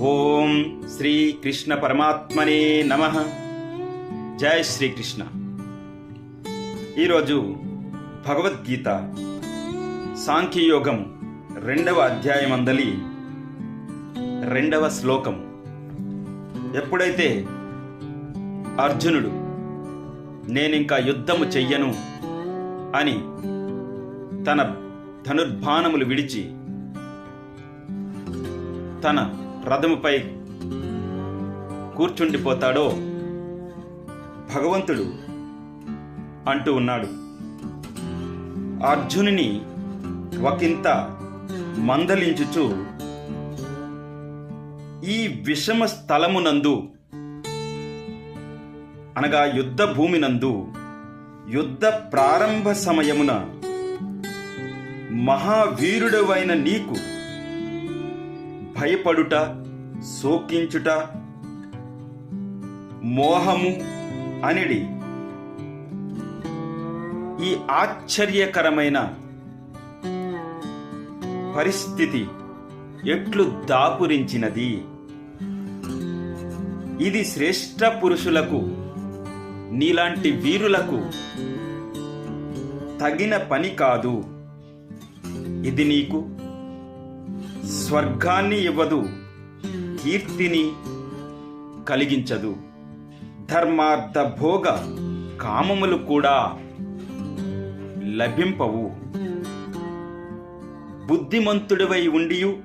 ఓం శ్రీ కృష్ణ పరమాత్మనే నమ. జయ శ్రీకృష్ణ ఈరోజు భగవద్గీత సాంఖ్యయోగం రెండవ అధ్యాయం అందలి రెండవ శ్లోకం. ఎప్పుడైతే అర్జునుడు నేనింకా యుద్ధము చెయ్యను అని తన ధనుర్బాణములు విడిచి తన రథముపై కూర్చుండిపోతాడో భగవంతుడు అంటూ ఉన్నాడు. అర్జునుని ఒకంత మందలించుచు ఈ విషమ స్థలమునందు అనగా యుద్ధ భూమినందు యుద్ధ ప్రారంభ సమయమున మహావీరుడవైన నీకు భయపడుట శోకించుట మోహము అనిడి. ఈ ఆశ్చర్యకరమైన పరిస్థితి ఎట్లు దాపురించినది. ఇది శ్రేష్ఠ పురుషులకు నీలాంటి వీరులకు తగిన పని కాదు. ఇది నీకు స్వర్గాన్ని ఇవ్వదు కీర్తిని కలిగించదు. ధర్మార్థ భోగ కామములు కూడా లభింపవు. బుద్ధిమంతుడివై ఉండియు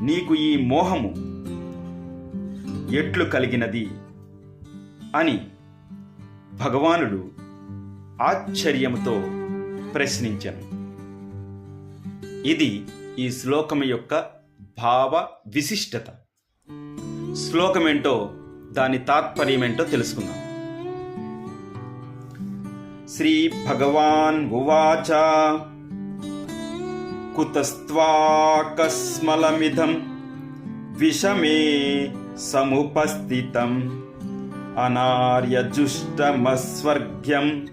నీకు ఈ మోహము ఎట్లు కలిగినది అని భగవానుడు ఆశ్చర్యముతో ప్రశ్నించను. ఇది ఈ శ్లోకం యొక్క భావ విశిష్టత. శ్లోకం ఏంటో దాని తాత్పర్యం ఏంటో తెలుసుకుందాం. శ్రీ భగవాన్ ఉవాచ కుతస్త్వాకస్మలమిదం విషమే సముపస్థితం అనార్యజుష్టమస్వర్గ్యం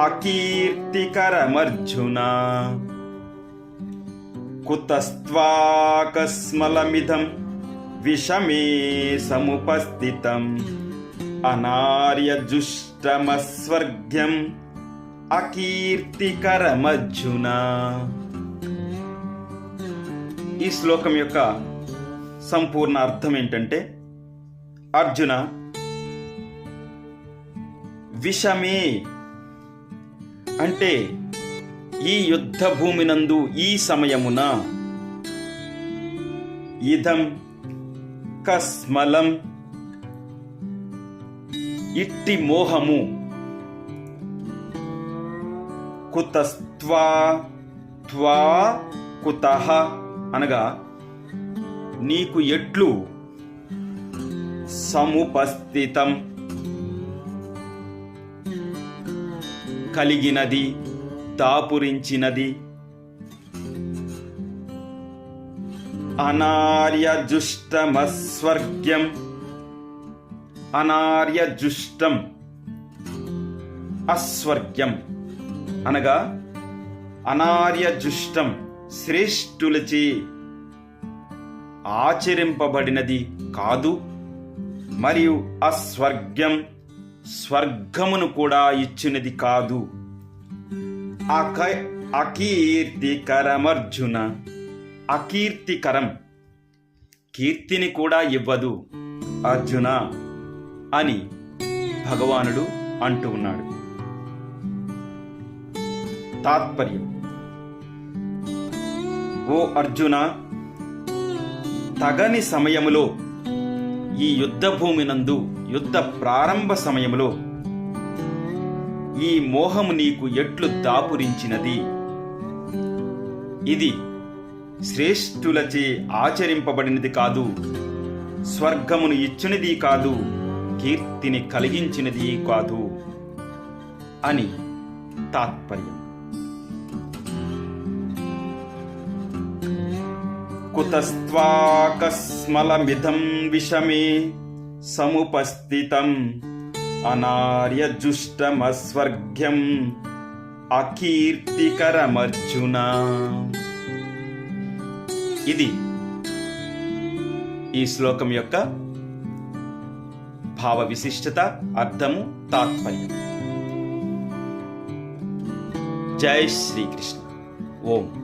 అకీర్తికరమర్జున కుతస్వాకస్మలమిదం విషమే సముపస్థితం. అనార్యజుష్టమస్వర్గ్యం అకీర్తికరమర్జున. ఈ శ్లోకం యొక్క సంపూర్ణ అర్థం ఏంటంటే అర్జున విషమే అంటే ఈ యుద్ధ భూమినందు ఈ సమయమున ఇదం కస్మలం ఇట్టి మోహము కుతస్త్వా త్వా కుతః అనగా నీకు ఎట్లు సముపస్థితం కలిగినది దాపురించినది. అనార్యజుష్టమస్వర్గ్యం. అనార్యజుష్టం అస్వర్గ్యం. అనగా అనార్యజుష్టం శ్రేష్ఠులచే ఆచరింపబడినది కాదు మరియు అస్వర్గ్యం స్వర్గమును కూడా ఇచ్చినది కాదు. అక అకీర్తికరమర్జున. అకీర్తికరం. కీర్తిని కూడా ఇవ్వదు అర్జున అని భగవానుడు అంటూ ఉన్నాడు. తాత్పర్యం. ఓ అర్జున తగని సమయములో ఈ యుద్ధ భూమినందు యుద్ధ ప్రారంభ సమయములో ఈ మోహము నీకు ఎట్లు దాపురించినది? ఇది శ్రేష్ఠులచే ఆచరింపబడినది కాదు స్వర్గమును ఇచ్చినది కాదు కీర్తిని కలిగించినది కాదు అని తాత్పర్యం. కుతస్త్వాకస్మలమిదం విషమే సముపస్థితం. అనార్యజుష్టమస్వర్ఘ్యం అకీర్తికరమర్జున. ఇది ఈ శ్లోకం యొక్క భావ విశిష్టత అర్థము తాత్పర్యం. జై శ్రీకృష్ణ. ఓం.